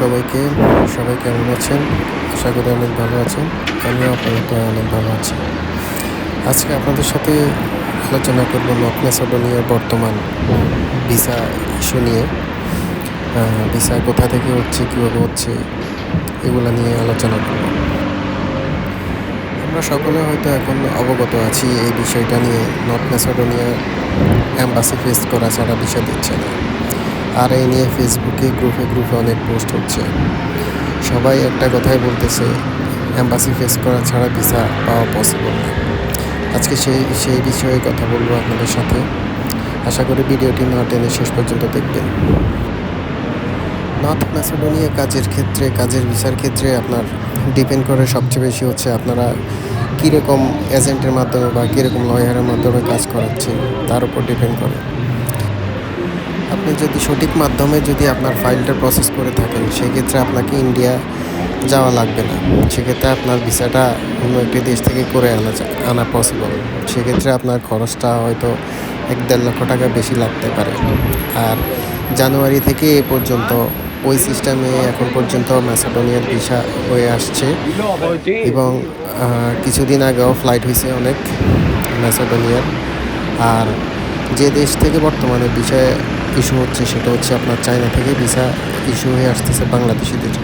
সবাইকে, সবাই কেমন আছেন? আশা করি অনেক ভালো আছেন। আমিও আপাতত অনেক ভালো আছি। আজকে আপনাদের সাথে আলোচনা করব নর্থ ম্যাসেডোনিয়ার বর্তমান ভিসা ইস্যু নিয়ে। ভিসা কোথা থেকে হচ্ছে, কীভাবে হচ্ছে, এগুলো নিয়ে আলোচনা করব। আমরা সকলে হয়তো এখন অবগত আছি এই বিষয়টা নিয়ে। নর্থ ম্যাসেডোনিয়া অ্যাম্বাসি ফেস করা ছাড়া ভিসা দিচ্ছে না। আর এই নিয়ে ফেসবুকে গ্রুপে গ্রুপে অনেক পোস্ট হচ্ছে। সবাই একটা কথাই বলতেছে অ্যাম্বাসি ফেস করা ছাড়া ভিসা পাওয়া পসিবল না। আজকে সেই সেই বিষয়ে কথা বলব আপনাদের সাথে। আশা করি ভিডিওটি না টেনে শেষ পর্যন্ত দেখবেন। নর্থ ম্যাসেডোনিয়া কাজের ক্ষেত্রে, কাজের ভিসার ক্ষেত্রে আপনার ডিপেন্ড করে সবচেয়ে বেশি হচ্ছে আপনারা কীরকম এজেন্টের মাধ্যমে বা কীরকম লয়ারের মাধ্যমে কাজ করাচ্ছেন, তার উপর ডিপেন্ড করে। আপনি যদি সঠিক মাধ্যমে যদি আপনার ফাইলটা প্রসেস করে থাকেন, সেক্ষেত্রে আপনাকে ইন্ডিয়া যাওয়া লাগবে না। সেক্ষেত্রে আপনার ভিসাটা অন্য একটি দেশ থেকে করে আনা আনা পসিবল সেক্ষেত্রে আপনার খরচটা হয়তো এক দেড় লক্ষ টাকা বেশি লাগতে পারে। আর জানুয়ারি থেকে এ পর্যন্ত ওই সিস্টেমে এখন পর্যন্ত ম্যাসেডোনিয়ার ভিসা হয়ে আসছে। এবং কিছুদিন আগেও ফ্লাইট হয়েছে অনেক ম্যাসেডোনিয়ার আর যে দেশ থেকে বর্তমানে ভিসা ইস্যু হচ্ছে সেটা হচ্ছে আপনার চায়না থেকে ভিসা ইস্যু হয়ে আসতেছে বাংলাদেশিদের।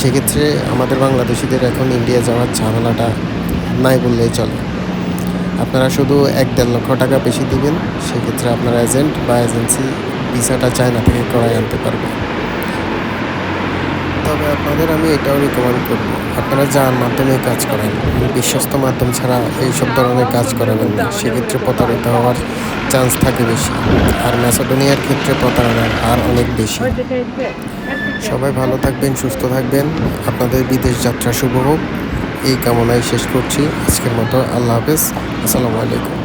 সেক্ষেত্রে আমাদের বাংলাদেশিদের এখন ইন্ডিয়া যাওয়ার ঝামেলাটা নাই বললেই চলে। আপনারা শুধু এক দেড় লক্ষ টাকা বেশি দিবেন, সেক্ষেত্রে আপনার এজেন্ট বা এজেন্সি ভিসাটা চায়না থেকে করাই আনতে পারবে তবে আপনাদের আমি এটাও রিকমেন্ড করব। আপনারা যার মাধ্যমে কাজ করেন বিশ্বস্ত মাধ্যম ছাড়া এইসব ধরনের কাজ করাবেন না। সেক্ষেত্রে প্রতারিত হওয়ার চান্স থাকে বেশি। আর ম্যাসেডোনিয়ার ক্ষেত্রে প্রতারণার হার অনেক বেশি। সবাই ভালো থাকবেন, সুস্থ থাকবেন। আপনাদের বিদেশ যাত্রা শুভ হোক। এই কামনায় শেষ করছি। আজকের মতো আল্লাহ হাফেজ। আসসালামু আলাইকুম।